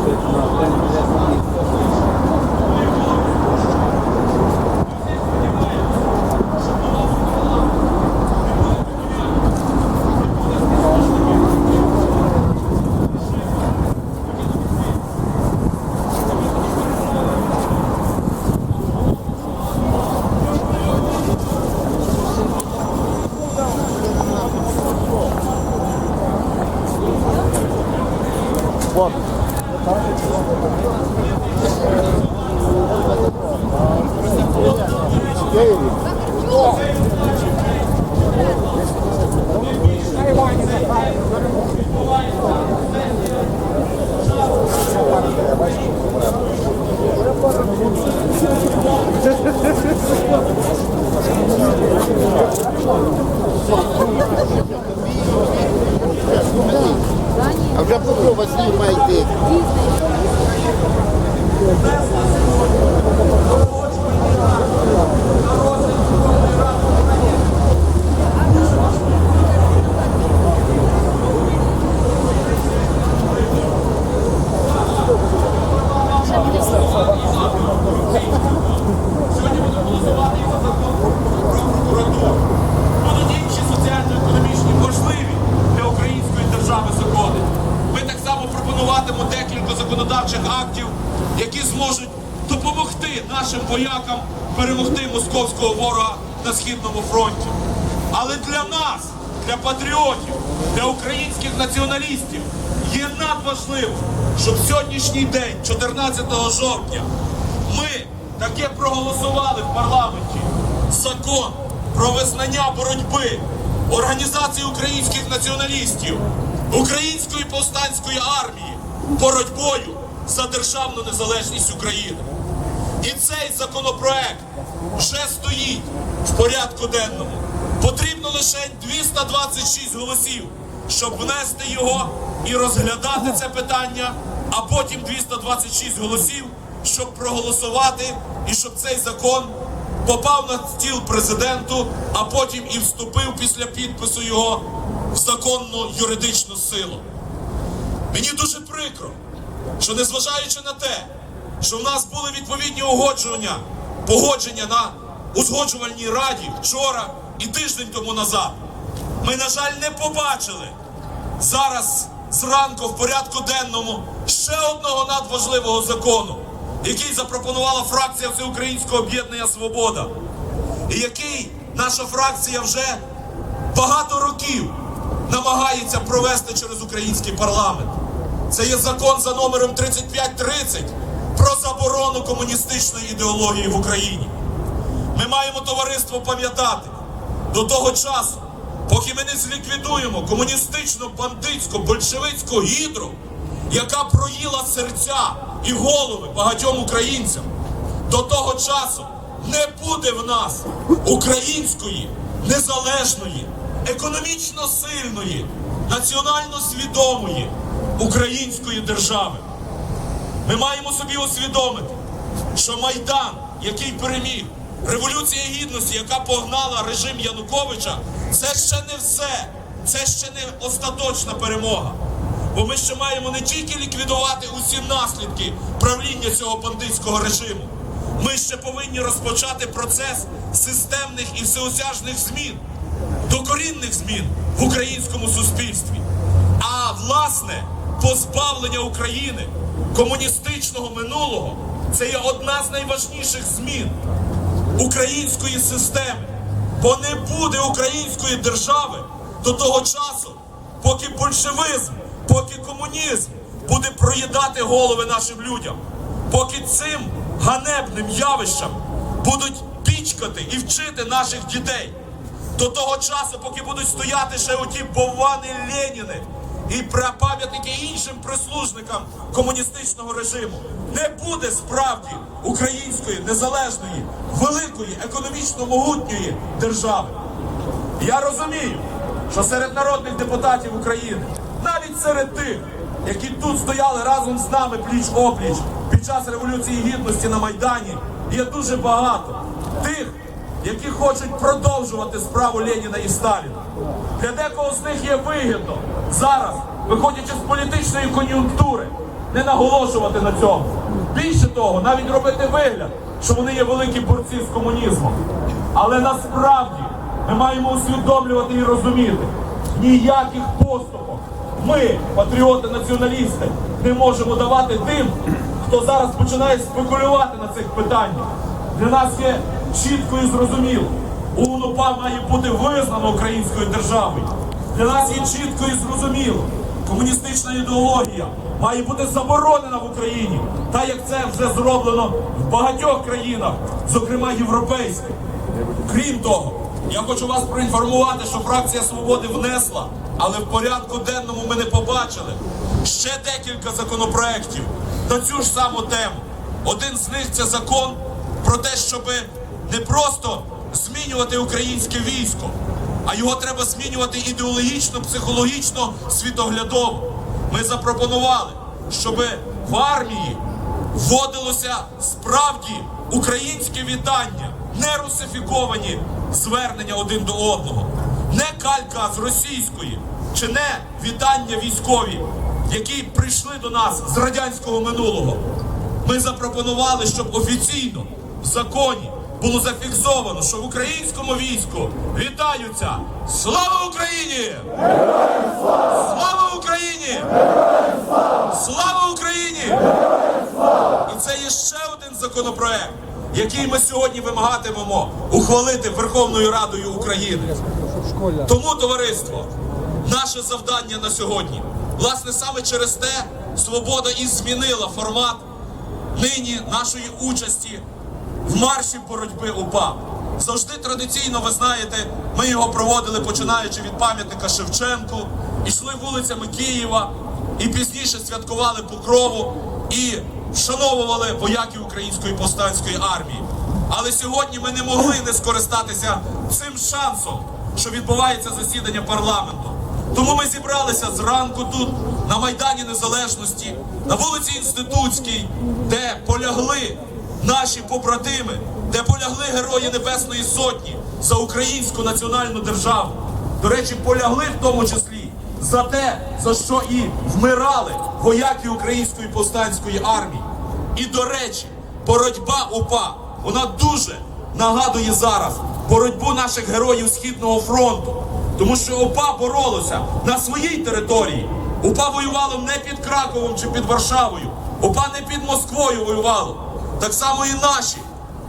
А попробуй знімайте. будуть інші соціально-економічні можливі для української держави закони. Ми так само пропонуватимемо декілька законодавчих актів, які зможуть допомогти нашим воякам перемогти московського ворога на східному фронті. Але для нас, для патріотів, для українських націоналістів є надважливо, щоб сьогоднішній день, 14 жовтня, ми таке проголосували в парламенті закон про визнання боротьби Організації українських націоналістів, Української повстанської армії боротьбою за державну незалежність України. І цей законопроект вже стоїть в порядку денному. Потрібно лише 226 голосів, щоб внести його і розглядати це питання, а потім 226 голосів, щоб проголосувати і щоб цей закон попав на стіл президенту, а потім і вступив після підпису його в законну юридичну силу. Мені дуже прикро, що незважаючи на те, що в нас були відповідні угодження, погодження на узгоджувальній раді вчора і тиждень тому назад, ми, на жаль, не побачили зараз зранку в порядку денному ще одного надважливого закону, який запропонувала фракція Всеукраїнського об'єднання Свобода, і який наша фракція вже багато років намагається провести через український парламент. Це є закон за номером 3530 про заборону комуністичної ідеології в Україні. Ми маємо товариство пам'ятати до того часу, поки ми не зліквідуємо комуністичну, бандитську, большевицьку гідру, яка проїла серця і голови багатьом українцям. До того часу не буде в нас української, незалежної, економічно сильної, національно свідомої української держави. Ми маємо собі усвідомити, що Майдан, який переміг, Революція Гідності, яка погнала режим Януковича, це ще не все, це ще не остаточна перемога. Бо ми ще маємо не тільки ліквідувати усі наслідки правління цього бандитського режиму, ми ще повинні розпочати процес системних і всеосяжних змін, докорінних змін в українському суспільстві. А власне, позбавлення України комуністичного минулого це є одна з найважніших змін української системи. Бо не буде української держави до того часу, поки большевизм, поки комунізм буде проїдати голови нашим людям, поки цим ганебним явищам будуть пічкати і вчити наших дітей. До того часу, поки будуть стояти ще оті боввани Леніни і пра- пам'ятники іншим прислужникам комуністичного режиму, не буде справді української незалежної, великої, економічно могутньої держави. Я розумію, що серед народних депутатів України навіть серед тих, які тут стояли разом з нами пліч опліч під час революції гідності на майдані, є дуже багато тих, які хочуть продовжувати справу Леніна і Сталіна. Для декого з них є вигідно зараз, виходячи з політичної кон'юнктури, не наголошувати на цьому. Більше того, навіть робити вигляд, що вони є великі борці з комунізмом. Але насправді ми маємо усвідомлювати і розуміти, ніяких поступок ми, патріоти-націоналісти, не можемо давати тим, хто зараз починає спекулювати на цих питаннях. Для нас є чітко і зрозуміло. УНУПА має бути визнано українською державою. Для нас є чітко і зрозуміло. Комуністична ідеологія має бути заборонена в Україні, так як це вже зроблено в багатьох країнах, зокрема європейських. Крім того, я хочу вас проінформувати, що фракція свободи внесла, але в порядку денному ми не побачили ще декілька законопроєктів на цю ж саму тему. Один з них це закон про те, щоб не просто змінювати українське військо, а його треба змінювати ідеологічно, психологічно, світоглядово. Ми запропонували, щоб в армії вводилося справді українське вітання, не русифіковані звернення один до одного, не калька з російської, чи не вітання військові, які прийшли до нас з радянського минулого. Ми запропонували, щоб офіційно в законі було зафіксовано, що в українському війську вітаються Слава Україні! Слава Україні! Слава Україні! І це є ще один законопроект, який ми сьогодні вимагатимемо ухвалити Верховною Радою України. Тому, товариство, наше завдання на сьогодні, власне, саме через те, свобода і змінила формат нині нашої участі в марші боротьби УПА. Завжди традиційно, ви знаєте, ми його проводили починаючи від пам'ятника Шевченку, йшли вулицями Києва і пізніше святкували Покрову і вшановували вояків Української повстанської армії. Але сьогодні ми не могли не скористатися цим шансом, що відбувається засідання парламенту. Тому ми зібралися зранку тут, на Майдані Незалежності, на вулиці Інститутській, де полягли наші побратими, де полягли герої Небесної Сотні за українську національну державу. До речі, полягли в тому числі за те, за що і вмирали вояки Української повстанської армії. І до речі, боротьба УПА, вона дуже нагадує зараз боротьбу наших героїв Східного фронту. Тому що УПА боролося на своїй території. УПА воювало не під Краковом чи під Варшавою. УПА не під Москвою воювало. Так само і наші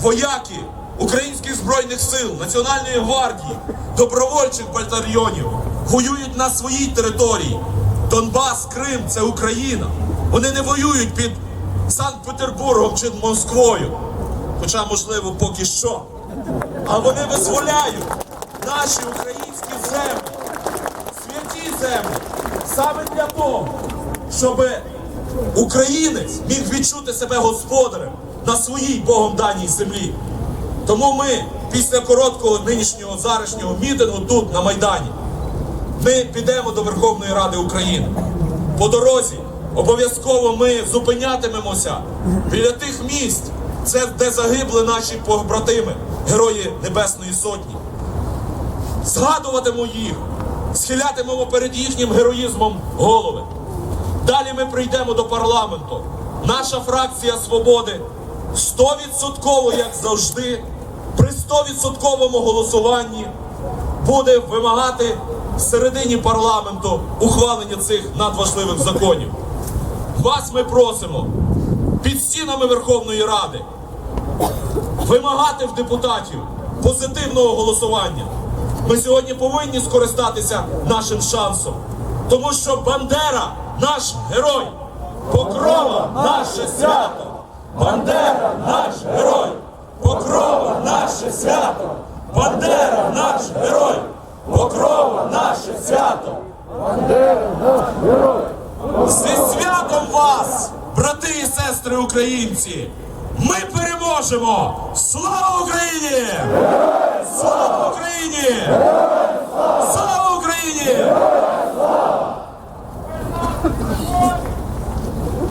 вояки українських збройних сил, Національної гвардії, добровольчих батальйонів воюють на своїй території. Донбас, Крим це Україна. Вони не воюють під Санкт-Петербургом чи Москвою. Хоча, можливо, поки що. А вони визволяють наші українські землі, святі землі, саме для того, щоб українець міг відчути себе господарем на своїй Богом даній землі. Тому ми після короткого нинішнього зарашнього мітингу тут, на Майдані, ми підемо до Верховної Ради України. По дорозі обов'язково ми зупинятимемося біля тих місць, це де загибли наші побратими, герої Небесної Сотні. Згадуватимемо їх, схилятимемо перед їхнім героїзмом голови. Далі ми прийдемо до парламенту. Наша фракція свободи 100% як завжди, при 100% голосуванні буде вимагати в середині парламенту ухвалення цих надважливих законів. Вас ми просимо під стінами Верховної Ради вимагати в депутатів позитивного голосування. Ми сьогодні повинні скористатися нашим шансом, тому що Бандера наш герой, Покрова наше свято, Бандера наш герой, Покрова наше свято, Бандера наш герой, Покрова наше свято. Бандера наш герой. Зі святом вас, брати і сестри українці! Ми переможемо! Слава Україні! Слава Україні! Слава Україні!